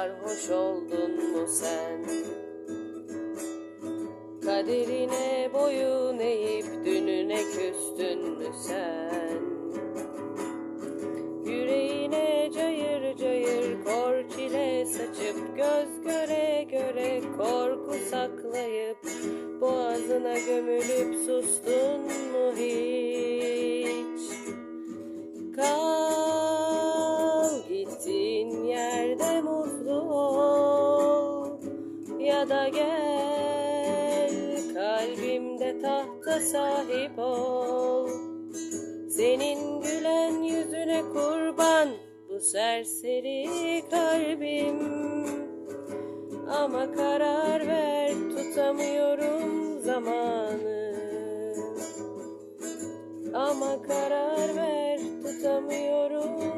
sarhoş oldun mu sen? Kaderine boyun eğip dününe küstün mü sen? Yüreğine cayır cayır kor çile saçıp göz göre göre korku saklayıp boğazına gömülüp sustun da gel Kalbimde tahta sahip ol. Senin gülen yüzüne kurban Bu serseri kalbim. Ama karar ver tutamıyorum zamanı. Ama karar ver tutamıyorum